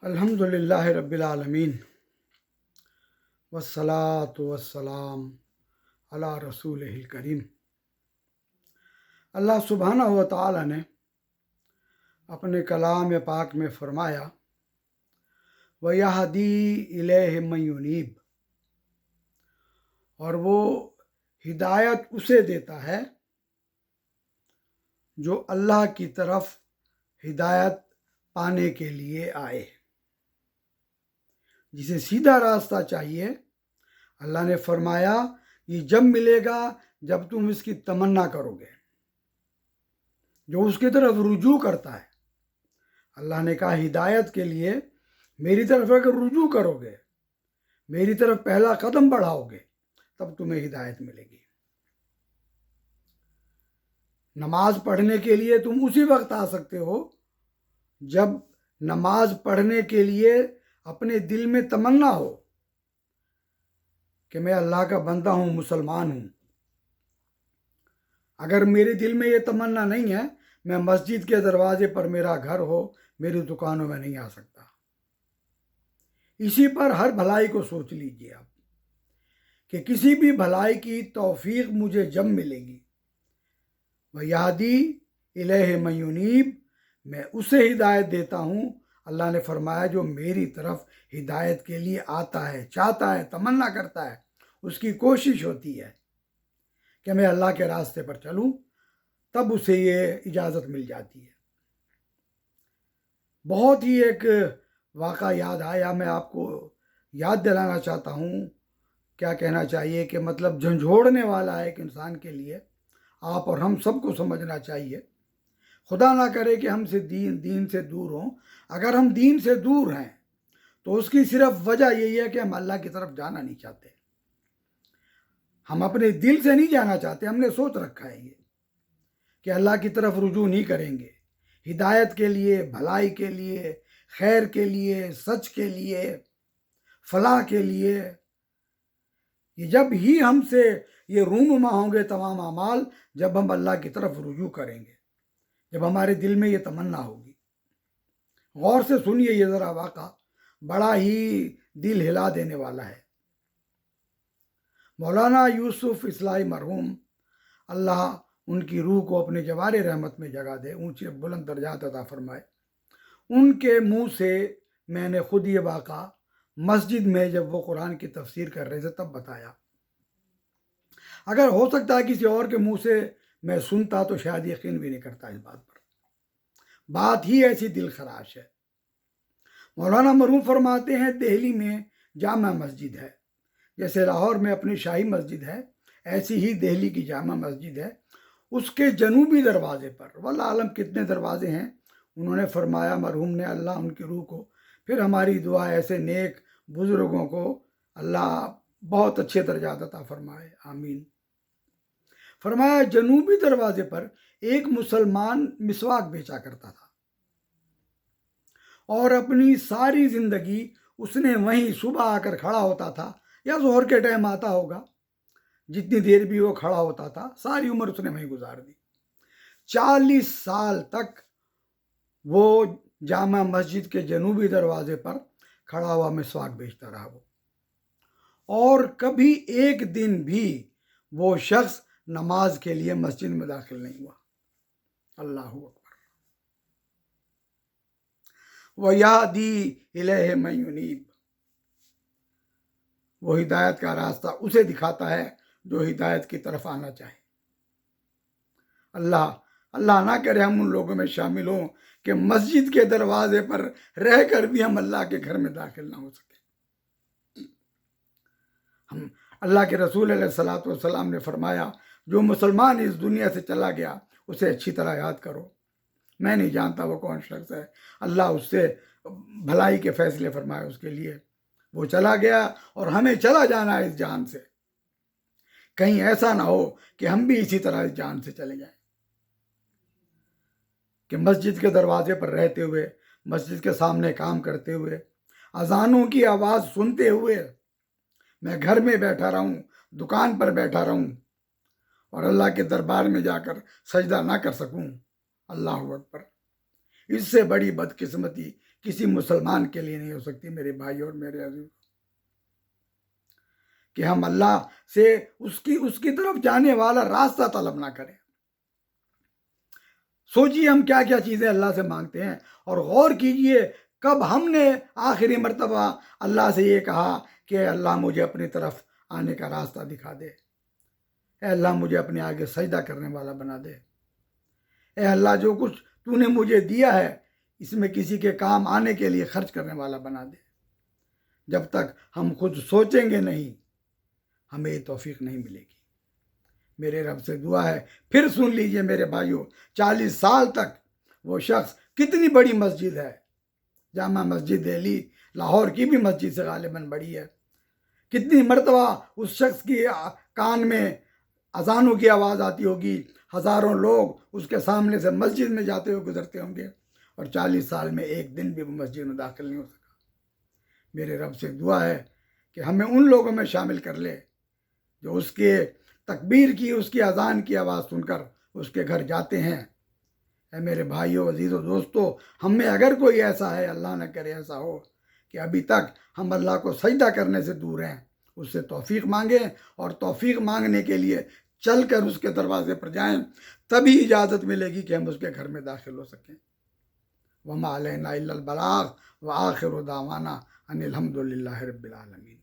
الحمد للہ رب العالمین وسلاۃ وسلام علی رسول کریم اللہ سبحانہ و تعالی نے اپنے کلام پاک میں فرمایا و یہدی الہ میونیب اور وہ ہدایت اسے دیتا ہے جو اللہ کی طرف ہدایت پانے کے لیے آئے۔ جسے سیدھا راستہ چاہیے۔ اللہ نے فرمایا، یہ جب ملے گا، جب تم اس کی تمنا کرو گے۔ جو اس کی طرف رجوع کرتا ہے۔ اللہ نے کہا، ہدایت کے لیے میری طرف اگر رجوع کرو گے، میری طرف پہلا قدم بڑھاؤ گے، تب تمہیں ہدایت ملے گی۔ نماز پڑھنے کے لیے تم اسی وقت آ سکتے ہو، جب نماز پڑھنے کے لیے اپنے دل میں تمنا ہو کہ میں اللہ کا بندہ ہوں، مسلمان ہوں۔ اگر میرے دل میں یہ تمنا نہیں ہے، میں مسجد کے دروازے پر میرا گھر ہو، میری دکانوں میں نہیں آ سکتا۔ اسی پر ہر بھلائی کو سوچ لیجیے آپ کہ کسی بھی بھلائی کی توفیق مجھے جب ملے گی۔ وہ یادی الہ میونیب میں اسے ہدایت دیتا ہوں اللہ نے فرمایا جو میری طرف ہدایت کے لیے آتا ہے، چاہتا ہے، تمنا کرتا ہے، اس کی کوشش ہوتی ہے کہ میں اللہ کے راستے پر چلوں، تب اسے یہ اجازت مل جاتی ہے۔ بہت ہی ایک واقعہ یاد آیا، میں آپ کو یاد دلانا چاہتا ہوں۔ کیا کہنا چاہیے کہ مطلب جھنجھوڑنے والا ہے ایک انسان کے لیے آپ اور ہم سب کو سمجھنا چاہیے۔ خدا نہ کرے کہ ہم سے دین دین سے دور ہوں۔ اگر ہم دین سے دور ہیں، تو اس کی صرف وجہ یہی ہے کہ ہم اللہ کی طرف جانا نہیں چاہتے۔ ہم اپنے دل سے نہیں جانا چاہتے، ہم نے سوچ رکھا ہے یہ کہ اللہ کی طرف رجوع نہیں کریں گے۔ ہدایت کے لیے، بھلائی کے لیے، خیر کے لیے، سچ کے لیے، فلاح کے لیے۔ یہ جب ہی ہم سے یہ رونما ہوں گے تمام اعمال، جب ہم اللہ کی طرف رجوع کریں گے۔ جب ہمارے دل میں یہ تمنا ہوگی۔ غور سے سنیے یہ ذرا واقعہ، بڑا ہی دل ہلا دینے والا ہے۔ مولانا یوسف اصلاحی مرحوم، اللہ ان کی روح کو اپنے جوار رحمت میں جگہ دے، اونچے بلند درجات عطا فرمائے۔ ان کے منہ سے میں نے خود یہ واقعہ مسجد میں جب وہ قرآن کی تفسیر کر رہے تھے تب بتایا۔ اگر ہو سکتا ہے کسی اور کے منہ سے میں سنتا تو شاید یقین بھی نہیں کرتا اس بات پر۔ بات ہی ایسی دل خراش ہے۔ مولانا مرحوم فرماتے ہیں، دہلی میں جامع مسجد ہے۔ جیسے لاہور میں اپنی شاہی مسجد ہے، ایسی ہی دہلی کی جامع مسجد ہے۔ اس کے جنوبی دروازے پر، واللہ عالم کتنے دروازے ہیں۔ انہوں نے فرمایا، مرحوم نے اللہ ان کی روح کو، پھر ہماری دعا ایسے نیک بزرگوں کو اللہ بہت اچھے درجات عطا فرمائے۔ آمین۔ فرمایا جنوبی دروازے پر ایک مسلمان مسواک بیچا کرتا تھا۔ اور اپنی ساری زندگی اس نے وہیں صبح آ کر کھڑا ہوتا تھا، یا زہر کے ٹائم آتا ہوگا۔ جتنی دیر بھی وہ کھڑا ہوتا تھا، ساری عمر اس نے وہیں گزار دی۔ چالیس سال تک وہ جامع مسجد کے جنوبی دروازے پر کھڑا ہوا مسواک بیچتا رہا وہ۔ اور کبھی ایک دن بھی وہ شخص نماز کے لیے مسجد میں داخل نہیں ہوا۔ اللہ اکبر۔ وہ یادی الہ میونیب وہ ہدایت کا راستہ اسے دکھاتا ہے جو ہدایت کی طرف آنا چاہے۔ اللہ اللہ نہ کرے ہم ان لوگوں میں شامل ہوں کہ مسجد کے دروازے پر رہ کر بھی ہم اللہ کے گھر میں داخل نہ ہو سکے ہم، اللہ کے رسول علیہ السلاۃ والسلام نے فرمایا جو مسلمان اس دنیا سے چلا گیا، اسے اچھی طرح یاد کرو۔ میں نہیں جانتا وہ کون شخص ہے۔ اللہ اس سے بھلائی کے فیصلے فرمائے اس کے لیے۔ وہ چلا گیا اور ہمیں چلا جانا ہے اس جان سے۔ کہیں ایسا نہ ہو کہ ہم بھی اسی طرح اس جان سے چلے جائیں۔ کہ مسجد کے دروازے پر رہتے ہوئے، مسجد کے سامنے کام کرتے ہوئے، اذانوں کی آواز سنتے ہوئے میں گھر میں بیٹھا رہوں، دکان پر بیٹھا رہوں اور اللہ کے دربار میں جا کر سجدہ نہ کر سکوں۔ اللہ اکبر۔ اس سے بڑی بدقسمتی کسی مسلمان کے لیے نہیں ہو سکتی، میرے بھائی اور میرے عزیز۔ کہ ہم اللہ سے اس کی اس کی طرف جانے والا راستہ طلب نہ کریں۔ سوچیے ہم کیا کیا چیزیں اللہ سے مانگتے ہیں۔ اور غور کیجیے، کب ہم نے آخری مرتبہ اللہ سے یہ کہا کہ اللہ مجھے اپنی طرف آنے کا راستہ دکھا دے۔ اے اللہ مجھے اپنے آگے سجدہ کرنے والا بنا دے۔ اے اللہ، جو کچھ تو نے مجھے دیا ہے، اس میں کسی کے کام آنے کے لیے خرچ کرنے والا بنا دے۔ جب تک ہم خود سوچیں گے نہیں، ہمیں یہ توفیق نہیں ملے گی۔ میرے رب سے دعا ہے، پھر سن لیجیے میرے بھائیوں چالیس سال تک وہ شخص کتنی بڑی مسجد ہے۔ جامع مسجد دہلی، لاہور کی بھی مسجد سے غالباً بڑی ہے۔ کتنی مرتبہ اس شخص کی کان میں اذانوں کی آواز آتی ہوگی، ہزاروں لوگ اس کے سامنے سے مسجد میں جاتے ہوئے گزرتے ہوں گے اور چالیس سال میں ایک دن بھی وہ مسجد میں داخل نہیں ہو سکا۔ میرے رب سے دعا ہے کہ ہمیں ان لوگوں میں شامل کر لے جو اس کے تکبیر کی، اس کی اذان کی آواز سن کر اس کے گھر جاتے ہیں۔ اے میرے بھائیوں عزیز و دوستو، ہم میں اگر کوئی ایسا ہے، اللہ نہ کرے ایسا ہو کہ ابھی تک ہم اللہ کو سجدہ کرنے سے دور ہیں۔ اس سے توفیق مانگیں اور توفیق مانگنے کے لیے چل کر اس کے دروازے پر جائیں، تبھی اجازت ملے گی کہ ہم اس کے گھر میں داخل ہو سکیں۔ وما علینا الا البلاغ و داوانہ ان الحمد للہ رب العالمین